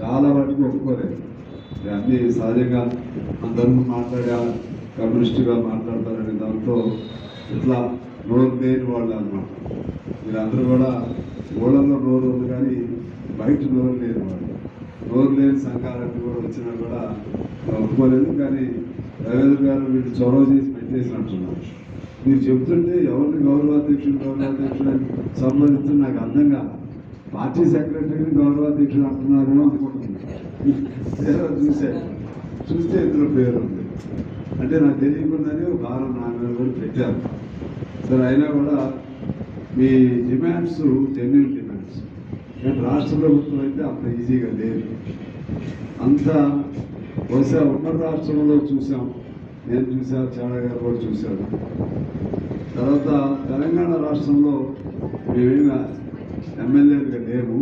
చాలా వాటికి ఒప్పుకోలేదు. అన్ని సహజంగా అందరూ మాట్లాడే కమ్యూనిస్టుగా మాట్లాడతారనే దాంతో ఇట్లా నోరు లేని వాళ్ళు అన్నమాట. వీళ్ళందరూ కూడా ఊళ్ళలో నోరు ఉంది కానీ బయట నోరు లేని వాళ్ళు. నోరు లేని సంఘాలన్నీ కూడా వచ్చినా కూడా ఒప్పుకోలేదు కానీ రవీంద్ర గారు వీళ్ళు చొరవ చేసి పెట్టేసినట్టున్నారు. మీరు చెప్తుంటే ఎవరిని గౌరవాధ్యక్షుడు గౌరవాధ్యక్షుడు అని నాకు అర్థం కాదు పార్టీ సెక్రటరీని గౌరవాధ్యక్షుడు అంటున్నారు అనుకుంటున్నాను. చూసే చూస్తే ఇందులో పేరు ఉంది. అంటే నాకు తెలియకుండానే ఒక ఆరు నాలుగు కూడా పెట్టారు. సరే అయినా కూడా మీ డిమాండ్స్ జెన్యున్ డిమాండ్స్. కానీ రాష్ట్ర ప్రభుత్వం అయితే అంత ఈజీగా లేదు. అంత బహుశా ఉమ్మడి రాష్ట్రంలో చూసాం. నేను చూశాను చాడా గారు కూడా చూశాడు తర్వాత తెలంగాణ రాష్ట్రంలో మేమేమి ఎమ్మెల్యేలుగా లేము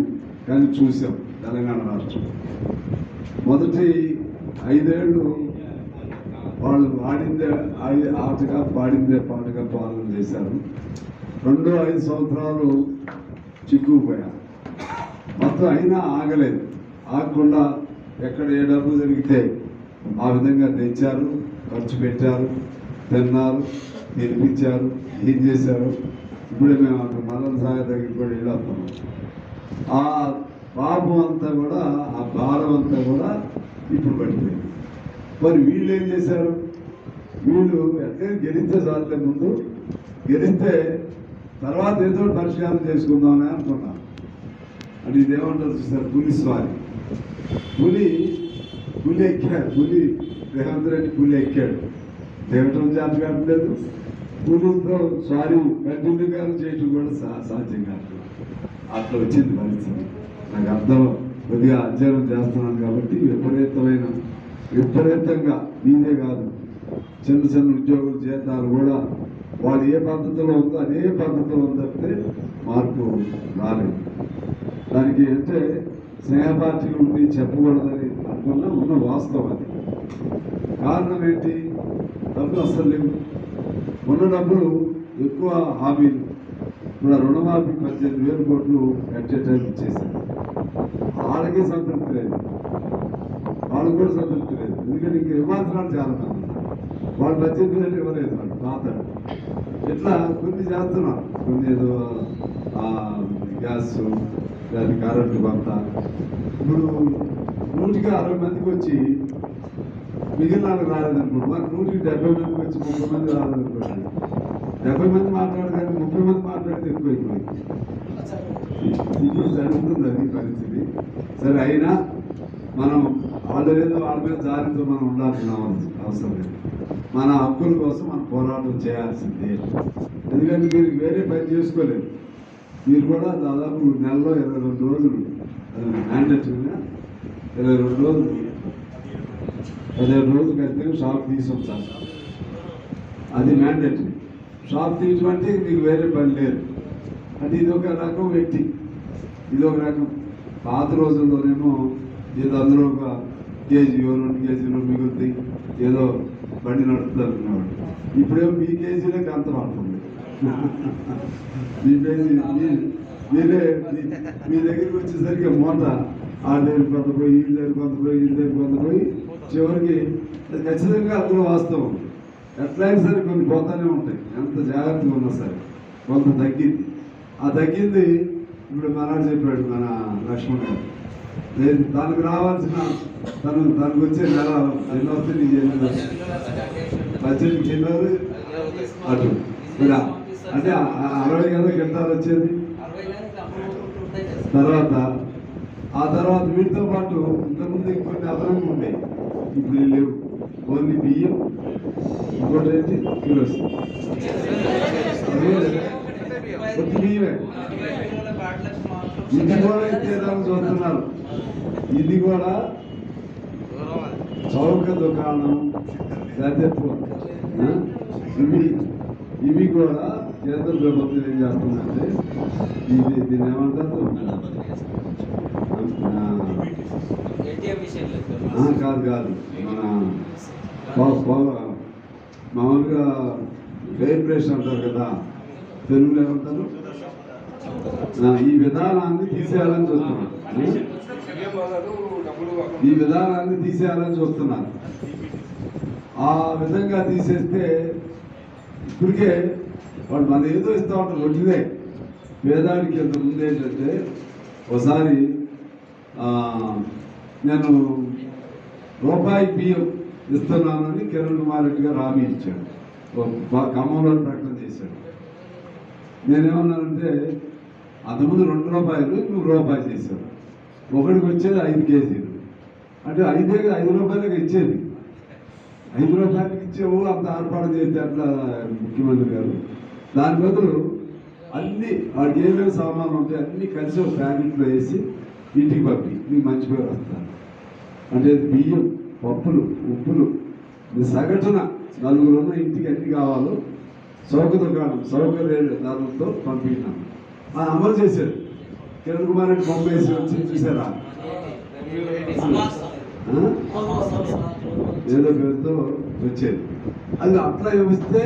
కానీ చూసాం తెలంగాణ రాష్ట్రం. మొదటి ఐదేళ్ళు వాళ్ళు ఆడిందే ఆటగా పాడిందే పాటగా పాలన చేశారు. రెండో ఐదు సంవత్సరాలు చిక్కుపోయారు మొత్తం అయినా ఆగలేదు. ఆగకుండా ఎక్కడ ఏ డబ్బు జరిగితే ఆ విధంగా తెచ్చారు ఖర్చు పెట్టారు తిన్నారు తినిపించారు ఏం చేశారు? ఇప్పుడే మేము అక్కడ మదన సాగర్ దగ్గరికి కూడా వెళ్ళొస్తాం ఆ పాపం అంతా కూడా ఆ భారం అంతా కూడా ఇప్పుడు పడిపోయింది. మరి వీళ్ళు ఏం చేశారు? వీళ్ళు అంటే గెలిస్తే సాధ్యం ముందు గెలిస్తే తర్వాత ఏదో పరిచయం పరిష్కారం చేసుకుందామని అనుకున్నాను అంటే ఇదేమంటారు చూసారు? పులి స్వామి పులి పులి ఎక్కాడు. పులి రేవంత్ రెడ్డి పులి ఎక్కాడు. దేవటం జాతి కావట్లేదు పులితో స్వారీ గారు చేయటం కూడా సాధ్యం కాదు. అట్లా వచ్చింది పరిస్థితి. నాకు అర్థం కొద్దిగా అధ్యయనం చేస్తున్నాను కాబట్టి విపరీతమైన విపరీతంగా మీదే కాదు. చిన్న చిన్న ఉద్యోగుల జీతాలు కూడా వాళ్ళు ఏ పద్ధతిలో ఉందో అదే పద్ధతిలో ఉందంటే మార్పు రాలేదు. దానికి అంటే స్నేహ పార్టీలు ఉండి చెప్పకూడదని అనుకున్న ఉన్న వాస్తవం అది. కారణం ఏంటి? డబ్బులు అస్సలు లేవు. ఉన్న డబ్బులు ఎక్కువ హామీలు. ఇప్పుడు రుణమాఫీ పద్దెనిమిది వేల కోట్లు ఎట్ టైం ఇచ్చేసారు వాళ్ళకి సంతృప్తి లేదు. వాళ్ళకి కూడా సంతృప్తి లేదు. ఎందుకంటే ఇంక ఇవ్వాల్సిన చాలా మంది వాళ్ళు పద్దెనిమిది వేలు ఇవ్వలేదు వాళ్ళు పాత ఇట్లా కొన్ని చేస్తున్నారు. కొన్ని ఏదో ఆ, గ్యాస్ దాని కరెంటు కొంత. ఇప్పుడు నూటికి అరవై మందికి వచ్చి మిగిలిన వాళ్ళకి రాలేదనుకోండి మరి నూటికి డెబ్బై మంది వచ్చి ముప్పై మంది రాలేదనుకోండి. డెబ్బై మంది మాట్లాడగానే ముప్పై మంది మాట్లాడితే ఎక్కువైపోయింది. ఇప్పుడు జరుగుతుంది అది పరిస్థితి. సరే అయినా మనం వాళ్ళ వాళ్ళ మీద జారితో మనం ఉండాల్సిన అవసరం- అవసరం లేదు. మన హక్కుల కోసం మనం పోరాటం చేయాల్సిందే. ఎందుకంటే మీరు వేరే పని చేసుకోలేదు మీరు కూడా దాదాపు నెలలో ఇరవై రెండు రోజులు మ్యాండేటరీగా ఇరవై రెండు రోజులు పదిహేను రోజులు కడితే షాప్ తీసి అది మ్యాండేటరీ షాప్ తీయటమంటే మీకు వేరే పని లేదు. అంటే ఇది ఒక రకం వ్యక్తి. ఇది ఒక రకం. పాత రోజుల్లోనేమో ఏదో అందులో ఒక కేజీ రెండు కేజీలు మిగులుతాయి. ఏదో బండి నడుపుతారు అన్నవాడు ఇప్పుడేమో మీ కేజీలకి అంత పడుతుంది మీ కేజీ మీరే మీ- మీ దగ్గరికి వచ్చేసరికి మూట ఆ దగ్గర కొంత పోయి ఈ దగ్గర కొంత పోయి ఈ దగ్గర కొంత పోయి చివరికి అది ఖచ్చితంగా అందులో వాస్తవం. ఎట్లయినా సరే కొన్ని పోతానే ఉంటాయి. ఎంత జాగ్రత్తగా ఉన్నా సరే. కొంత తగ్గింది. ఆ తగ్గింది ఇప్పుడు మనాడు చెప్పాడు మన లక్ష్మణ్ గారు. నేను తనకు రావాల్సిన తను తనకు వచ్చే నెల ఎన్ని వస్తే నీకు ఎన్ని వస్తాయి? పద్దెనిమిది అటు. ఇలా అంటే ఆ- అరవై కదా గంటలు వచ్చేది? తర్వాత ఆ తర్వాత వీటితో పాటు ఇంతకుముందు ఇంకొన్ని అదనంగా ఉండేవి ఇప్పుడు లేవు ఓన్లీ బియ్యం ఇంకోటి ఏంటి? కిలోస్. కొద్ది బియ్యమే. ఇది కూడా ఇచ్చేదాన్ని చూస్తున్నారు. ఇది కూడా చౌక దుకాణం లేకపోతే ఇవి ఇవి కూడా కేంద్ర ప్రభుత్వం ఏం చేస్తుందంటే ఇది దీని ఏమంటారు ఆ, ఆ, కాదు కాదు మన మామూలుగా పో- మామూలుగా అంటారు కదా తెలుగులో ఏమంటారు? ఈ విధానాన్ని తీసేయాలని చూస్తున్నారు. ఈ విధానాన్ని తీసేయాలని చూస్తున్నారు. ఆ విధంగా తీసేస్తే ఇప్పటికే వాడు మన ఏదో ఇస్తా ఉంటారు వడ్డీదే పేదానికి ఎంత ముందు ఏంటంటే ఒకసారి నేను రూపాయి బియ్యం ఇస్తున్నానని కిరణ్ కుమార్ రెడ్డి గారు హామీ ఇచ్చాడు. ఒక ఖమ్మంలో ప్రకటన చేశాడు. నేనేమన్నానంటే అంతకుముందు రెండు రూపాయలు నువ్వు రూపాయి చేశావు ఒకటికి వచ్చేది ఐదు కేజీలు. అంటే ఐదే ఐదు రూపాయలకి ఇచ్చేది. ఐదు రూపాయలకి ఇచ్చేవు అంత ఏర్పాటు చేస్తే అట్లా ముఖ్యమంత్రి గారు. దాని బదులు అన్ని వాడికి ఏమేమి సామాన్లు ఉంటాయి అన్ని కలిసి ఒక ప్యాకెట్లో వేసి ఇంటికి పంపి నీకు మంచి పేరు వస్తారు అంటే బియ్యం పప్పులు ఉప్పులు. ఇది సగటున నలుగురు ఉన్న ఇంటికి ఎన్ని కావాలో సౌక దుకాణం సౌకర్య ధరలతో పంపించాను. అది అమలు చేశారు. కిరణ్ కుమార్ రెడ్డి పంపేసి వచ్చి చూసారా? ఏదో పేరుతో వచ్చేది అది అట్లా ఇస్తే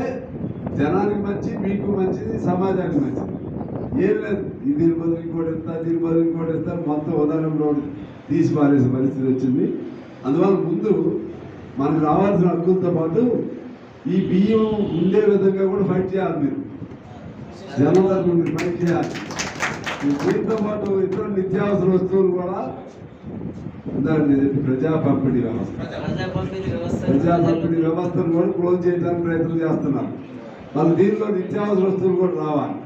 జనానికి మంచి మీకు మంచిది సమాజానికి మంచిది. ఏం లేదు. దీని బదులు ఇంకోటి ఇస్తా దీని బదులు ఇంకోటి ఇస్తా మొత్తం ఉదాహరణ రోడ్డు తీసి పారేసే పరిస్థితి వచ్చింది. అందువల్ల ముందు మనకు రావాల్సిన హక్కులతో పాటు ఈ బియ్యం ఉండే విధంగా కూడా ఫైట్ చేయాలి మీరు. జనం తరపున మీరు ఫైట్ చేయాలి. ఈ దీంతో పాటు ఇతర నిత్యావసర వస్తువులు కూడా ప్రజా పంపిణీ వ్యవస్థ. ప్రజా పంపిణీ వ్యవస్థ. ప్రజా పంపిణీ వ్యవస్థను కూడా క్లోజ్ చేయడానికి ప్రయత్నం చేస్తున్నారు. వాళ్ళు దీనిలో నిత్యావసర వస్తువులు కూడా రావాలి.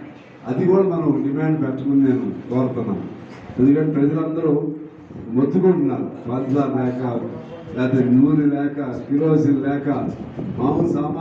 అది కూడా మనం డిమాండ్ పెట్టమని నేను కోరుతున్నాను. ఎందుకంటే ప్రజలందరూ మొత్తుకుంటున్నారు. పంచదార లేక లేకపోతే నూనె లేక కిరోసిన్ లేక మామూలు సామాన్